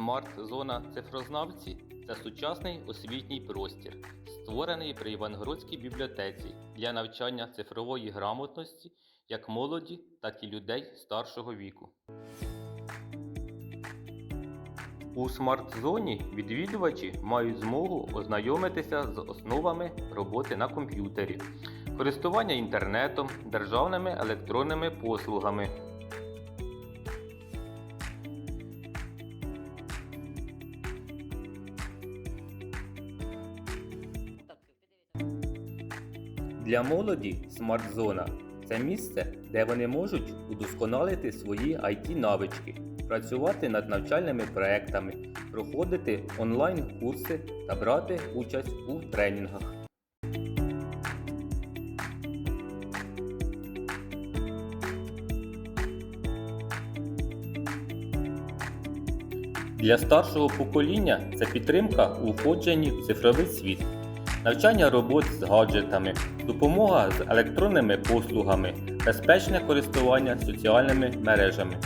Смарт-зона цифрознавці це сучасний освітній простір, створений при Івангородській бібліотеці для навчання цифрової грамотності як молоді, так і людей старшого віку. У смарт-зоні відвідувачі мають змогу ознайомитися з основами роботи на комп'ютері, користування інтернетом, державними електронними послугами. Для молоді смарт-зона це місце, де вони можуть удосконалити свої it навички, працювати над навчальними проектами, проходити онлайн-курси та брати участь у тренінгах. Для старшого покоління це підтримка у входженні в цифровий світ, навчання робот з гаджетами, допомога з електронними послугами, безпечне користування соціальними мережами.